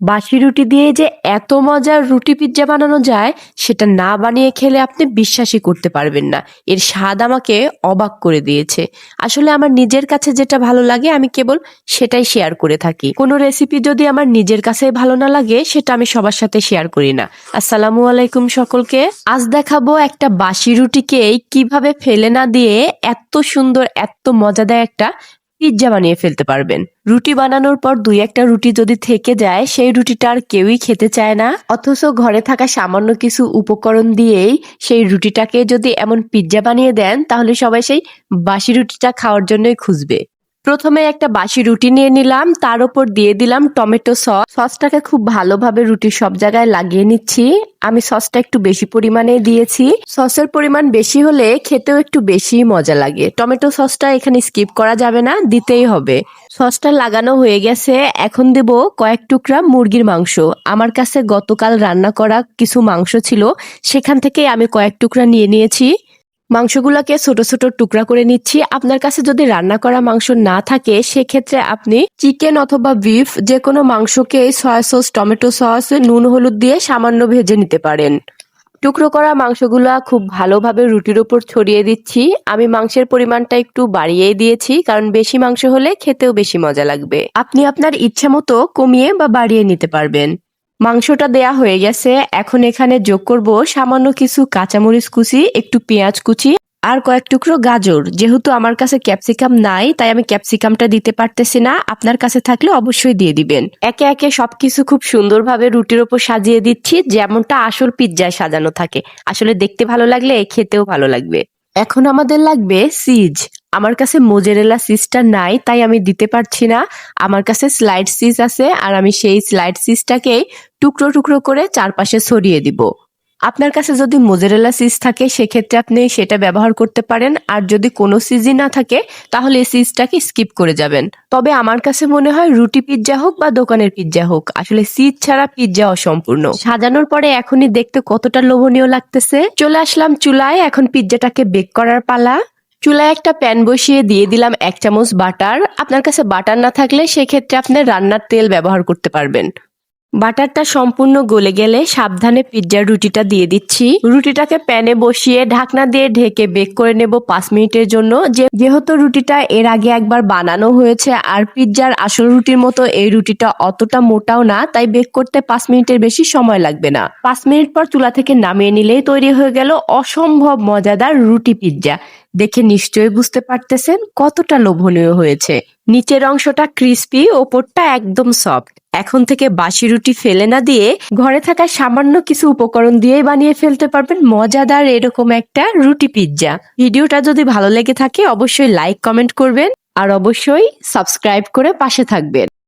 বাসি রুটি দিয়ে যে এত মজার রুটি পিৎজা বানানো যায়, সেটা না বানিয়ে খেলে আপনি বিশ্বাসই করতে পারবেন না। এর স্বাদ আমাকে অবাক করে দিয়েছে। আসলে আমার নিজের কাছে যেটা ভালো লাগে, আমি কেবল সেটাই শেয়ার করে থাকি। কোনো রেসিপি যদি আমার নিজের কাছে ভালো না লাগে, সেটা আমি সবার সাথে শেয়ার করি না। আসসালামু আলাইকুম সকলকে। আজ দেখাবো একটা বাসি রুটিকে কীভাবে ফেলে না দিয়ে এত সুন্দর, এত মজাদার একটা পিৎজা বানিয়ে ফেলতে পারবেন। রুটি বানানোর পর দুই একটা রুটি যদি থেকে যায়, সেই রুটিটা আর কেউই খেতে চায় না। অথচ ঘরে থাকা সামান্য কিছু উপকরণ দিয়েই সেই রুটিটাকে যদি এমন পিৎজা বানিয়ে দেন, তাহলে সবাই সেই বাসি রুটিটা খাওয়ার জন্যই খুঁজবে। প্রথমে একটা বাসি রুটি নিয়ে নিলাম, তার উপর দিয়ে দিলাম টমেটো সস। সসটাকে খুব ভালোভাবে রুটির সব জায়গায় লাগিয়ে নিচ্ছি। আমি সসটা একটু বেশি পরিমাণে দিয়েছি। সসের পরিমাণ বেশি হলে খেতেও একটু বেশি মজা লাগে। টমেটো সসটা এখানে স্কিপ করা যাবে না, দিতেই হবে। সসটা লাগানো হয়ে গেছে। এখন দেব কয়েক টুকরা মুরগির মাংস। আমার কাছে গতকাল রান্না করা কিছু মাংস ছিল, সেখান থেকে আমি কয়েক টুকরা নিয়ে নিয়েছি। মাংসগুলোকে ছোট ছোট টুকরা করে নিচ্ছি। আপনার কাছে যদি রান্না করা মাংস না থাকে, সেক্ষেত্রে আপনি চিকেন অথবা বিফ যে কোনো মাংসকে সয়া সস টমেটো সস নুন, হলুদ দিয়ে সামান্য ভেজে নিতে পারেন। টুকরো করা মাংসগুলো খুব ভালোভাবে রুটির ওপর ছড়িয়ে দিচ্ছি। আমি মাংসের পরিমাণটা একটু বাড়িয়েই দিয়েছি, কারণ বেশি মাংস হলে খেতেও বেশি মজা লাগবে। আপনি আপনার ইচ্ছা মতো কমিয়ে বা বাড়িয়ে নিতে পারবেন। মাংসটা দেয়া হয়ে গেছে। এখন এখানে যোগ করব সামান্য কিছু কাঁচামরিচ কুচি, একটু পেঁয়াজ কুচি আর কয়েক টুকরো গাজর। যেহেতু আমার কাছে ক্যাপসিকাম নাই, তাই আমি ক্যাপসিকামটা দিতে পারতেছি না। আপনার কাছে থাকলে অবশ্যই দিয়ে দিবেন। একে একে সবকিছু খুব সুন্দরভাবে রুটির ওপর সাজিয়ে দিচ্ছি, যেমনটা আসল পিৎজায় সাজানো থাকে। আসলে দেখতে ভালো লাগলে, খেতেও ভালো লাগবে। এখন আমাদের লাগবে সিজ। আমার কাছে মোজেরেলা সিজটা নাই, তাই আমি দিতে পারছি না। আমার কাছে স্লাইড সিজ আছে আর আমি সেই স্লাইড সিজটাকে টুকরো টুকরো করে চারপাশে ছড়িয়ে দিব। আপনার কাছে যদি মোজেরেলা সিজ থাকে, সেক্ষেত্রে আপনি সেটা ব্যবহার করতে পারেন। আর যদি কোনো সিজই না থাকে, তাহলে এই সিজটাকে স্কিপ করে যাবেন। তবে আমার কাছে মনে হয় রুটি পিৎজা হোক বা দোকানের পিৎজা হোক, আসলে সিজ ছাড়া পিৎজা অসম্পূর্ণ। সাজানোর পরে এখনই দেখতে কতটা লোভনীয় লাগতেছে। চলে আসলাম চুলায়, এখন পিৎজাটাকে বেক করার পালা। চুলায় একটা প্যান বসিয়ে দিয়ে দিলাম এক চামচ বাটার। আপনার কাছে বাটার না থাকলে সেক্ষেত্রে আপনি রান্নার তেল ব্যবহার করতে পারবেন। বাটারটা সম্পূর্ণ গলে গেলে সাবধানে পিৎজার রুটিটা দিয়ে দিচ্ছি। রুটিটাকে প্যানে বসিয়ে ঢাকনা দিয়ে ঢেকে বেক করে নেব পাঁচ মিনিটের জন্য। যেহেতু রুটিটা এর আগে একবার বানানো হয়েছে আর পিৎজার আসল রুটির মতো এই রুটিটা অতটা মোটাও না, তাই বেক করতে পাঁচ মিনিটের বেশি সময় লাগবে না। পাঁচ মিনিট পর চুলা থেকে নামিয়ে নিলেই তৈরি হয়ে গেল অসম্ভব মজাদার রুটি পিৎজা। দেখে নিশ্চয়ই বুঝতে পারতেছেন কতটা লোভনীয় হয়েছে। নিচের অংশটা ক্রিস্পি ওপরটা একদম সফট এখন থেকে বাসি রুটি ফেলে না দিয়ে ঘরে থাকা সামান্য কিছু উপকরণ দিয়েই বানিয়ে ফেলতে পারবেন মজাদার এরকম একটা রুটি পিৎজা ভিডিওটা যদি ভালো লেগে থাকে, অবশ্যই লাইক কমেন্ট করবেন। আর অবশ্যই সাবস্ক্রাইব করে পাশে থাকবেন।